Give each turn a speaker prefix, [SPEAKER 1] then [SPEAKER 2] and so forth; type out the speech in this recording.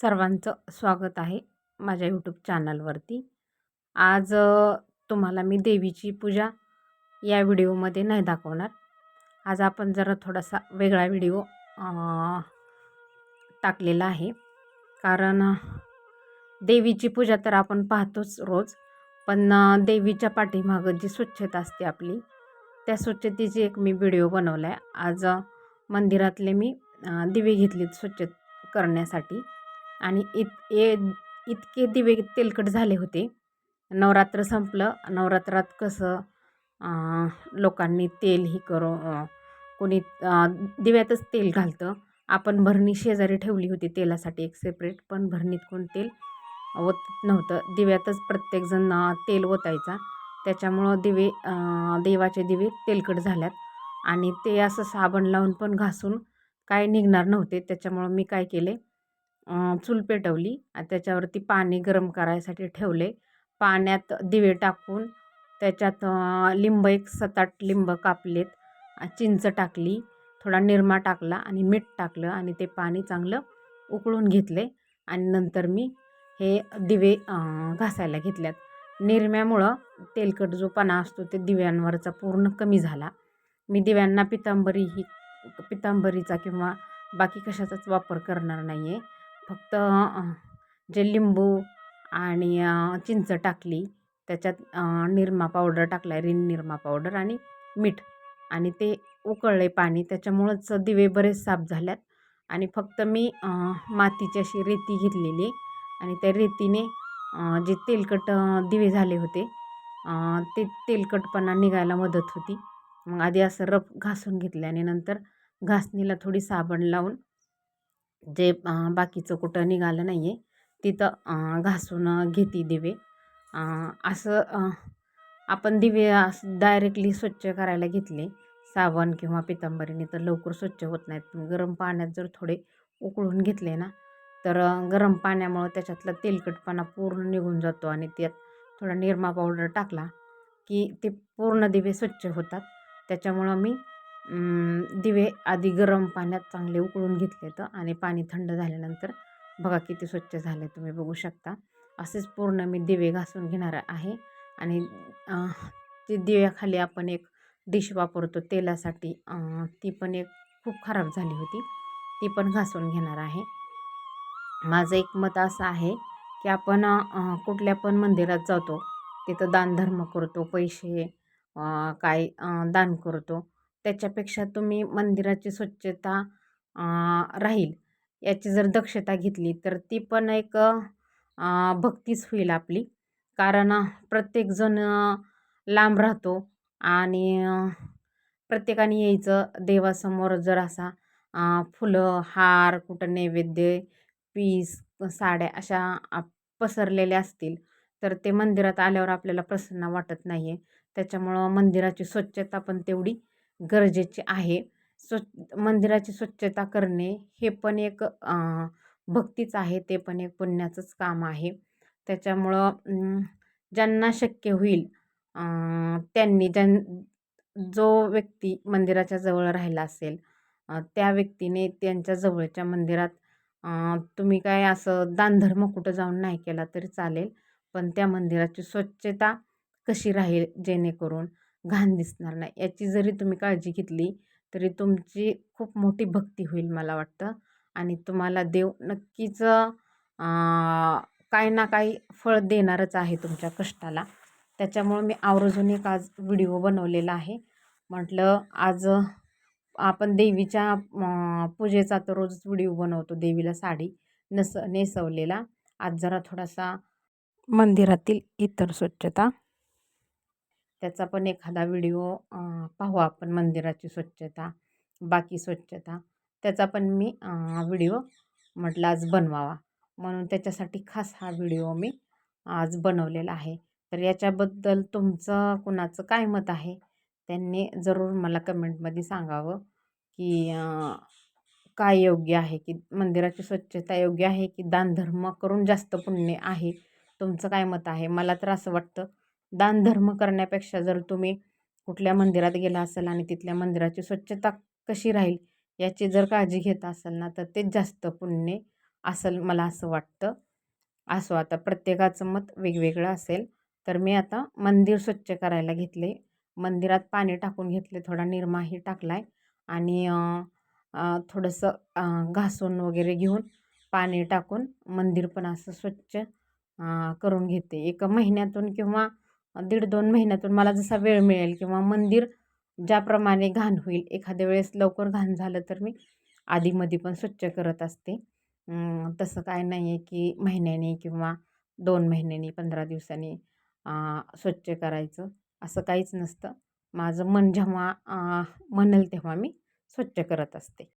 [SPEAKER 1] सर्वांचं स्वागत आहे माझ्या यूट्यूब चॅनलवरती आज तुम्हाला मी देवीची पूजा या व्हिडिओमध्ये नाही दाखवणार. आज आपण जरा थोडासा वेगळा व्हिडिओ टाकलेला आहे. कारण देवीची पूजा तर आपण पाहतोच रोज पण देवीच्या पाठीमागं जी स्वच्छता असते आपली त्या स्वच्छतेची एक मी व्हिडिओ बनवला आहे आज मंदिरातले मी दिवे घेतलेत स्वच्छ करण्यासाठी. आणि इत ए इतके दिवे तेलकट झाले होते. नवरात्र संपलं. नवरात्रात कसं लोकांनी तेल ही करू कोणी दिव्यातच तेल घालतं. आपण भरणी शेजारी ठेवली होती तेलासाठी एक सेपरेट पण भरणीत कोण तेल ओतत नव्हतं. दिव्यातच प्रत्येकजण तेल ओतायचा. त्याच्यामुळं दिवे देवाचे दिवे तेलकट झाल्यात. आणि ते असं साबण लावून पण घासून काय निघणार नव्हते. त्याच्यामुळं मी काय केले? चूल पेटवली आणि त्याच्यावरती पाणी गरम करायसाठी ठेवले. पाण्यात दिवे टाकून त्याच्यात लिंब एक सात आठ लिंब कापलेत. चिंच टाकली थोडा निरमा टाकला आणि मीठ टाकलं आणि ते पाणी चांगलं उकळून घेतले आणि नंतर मी हे दिवे घासायला घेतल्यात. निरम्यामुळं तेलकट जो पाना असतो ते दिव्यांवरचा पूर्ण कमी झाला. मी दिव्यांना पितांबरी ही पितांबरीचा किंवा बाकी कशाचाच वापर करणार नाही आहे फक्त जे लिंबू आणि चिंच टाकली त्याच्यात निरमा पावडर टाकला रिन निरमा पावडर आणि मीठ. आणि ते उकळले पाणी त्याच्यामुळंच दिवे बरेच साफ झाल्यात. आणि फक्त मी मातीची अशी रेती घेतलेली आणि त्या रेतीने जे तेलकट दिवे झाले होते ते तेलकटपणा निघायला मदत होती. मग आधी असं रफ घासून घेतले आणि नंतर घासणीला थोडी साबण लावून जे बाकीचं कुठं निघालं नाही आहे तिथं घासून घेते दिवे. असं आपण दिवे असं डायरेक्टली स्वच्छ करायला घेतले. साबण किंवा पितांबरीने तर लवकर स्वच्छ होत नाहीत. गरम पाण्यात जर थोडे उकळून घेतले ना तर गरम पाण्यामुळं त्याच्यातला तेलकटपणा पूर्ण निघून जातो आणि त्यात थोडा निरमा पावडर टाकला की ते पूर्ण दिवे स्वच्छ होतात. त्याच्यामुळं मी दिवे आधी गरम पाण्यात चांगले उकळून घेतले तर आणि पाणी थंड झाल्यानंतर बघा किती स्वच्छ झाले तुम्ही बघू शकता. असेच पूर्ण मी दिवे घासून घेणार आहे. आणि ते ती दिव्याखाली आपण एक डिश वापरतो तेलासाठी ती पण एक खूप खराब झाली होती. ती पण घासून घेणार आहे. माझं एक मत असं आहे की आपण कुठल्या पण मंदिरात जातो तिथं दानधर्म करतो पैसे काय दान करतो. त्याच्यापेक्षा तुम्ही मंदिराची स्वच्छता राहील. याची जर दक्षता घेतली तर ती पण एक भक्तीच होईल आपली. कारण प्रत्येकजण लांब राहतो आणि प्रत्येकाने यायचं. देवासमोर जर असा फुलं हार कुठं नैवेद्य पीस साड्या अशा पसरलेल्या असतील तर ते मंदिरात आल्यावर आपल्याला प्रसन्न वाटत नाही आहे त्याच्यामुळं मंदिराची स्वच्छता पण तेवढी गरजेची आहे. स्वच्छ मंदिराची स्वच्छता करणे हे पण एक भक्तीच आहे ते पण एक पुण्याचंच काम आहे. त्याच्यामुळं ज्यांना शक्य होईल त्यांनी ज्यां जो व्यक्ती मंदिराच्या जवळ राहिला असेल त्या व्यक्तीने त्यांच्या जवळच्या मंदिरात तुम्ही काय असं दानधर्म कुठं जाऊन नाही केला तरी चालेल पण त्या मंदिराची स्वच्छता कशी राहील जेणेकरून घाण दिसणार नाही. याची जरी तुम्ही काळजी घेतली तरी तुमची खूप मोठी भक्ती होईल मला वाटतं. आणि तुम्हाला देव नक्कीच काही ना काही फळ देणारच आहे तुमच्या कष्टाला. त्याच्यामुळं मी आवर्जून एक आज व्हिडिओ बनवलेला आहे. म्हटलं आज आपण देवीच्या पूजेचा तर रोजच व्हिडिओ बनवतो देवीला साडी नस नेसवलेला. आज जरा थोडासा मंदिरातील इतर स्वच्छता त्याचा पण एखादा व्हिडिओ पाहू आपण मंदिराची स्वच्छता बाकी स्वच्छता. त्याचा पण मी व्हिडिओ म्हटलं आज बनवावा. म्हणून त्याच्यासाठी खास हा व्हिडिओ मी आज बनवलेला आहे. तर याच्याबद्दल तुमचं कुणाचं काय मत आहे? त्यांनी जरूर मला कमेंटमध्ये सांगावं की काय योग्य आहे की मंदिराची स्वच्छता योग्य आहे की दानधर्म करून जास्त पुण्य आहे? तुमचं काय मत आहे? मला तर असं वाटतं दानधर्म करण्यापेक्षा जर तुम्ही कुठल्या मंदिरात गेला असाल आणि तिथल्या मंदिराची स्वच्छता कशी राहील याची जर काळजी घेत असाल ना तर तेच जास्त पुण्य असेल मला असं वाटतं. असो आता प्रत्येकाचं मत वेगवेगळं असेल तर मी आता मंदिर स्वच्छ करायला घेतले. मंदिरात पाणी टाकून घेतले थोडा निरमाही टाकला आहे आणि थोडंसं घासून वगैरे घेऊन पाणी टाकून मंदिर पण असं स्वच्छ करून घेते. एक महिन्यातून किंवा दीड दोन महिन्यातून मला जसा वेळ मिळेल किंवा मंदिर ज्याप्रमाणे घाण होईल एखाद्या वेळेस लवकर घाण झालं तर मी आधीमध्ये पण स्वच्छ करत असते. तसं काय नाही आहे की महिन्याने किंवा दोन महिन्यांनी पंधरा दिवसांनी स्वच्छ करायचं. असं काहीच नसतं. माझं मन जेव्हा म्हणेल तेव्हा मी स्वच्छ करत असते.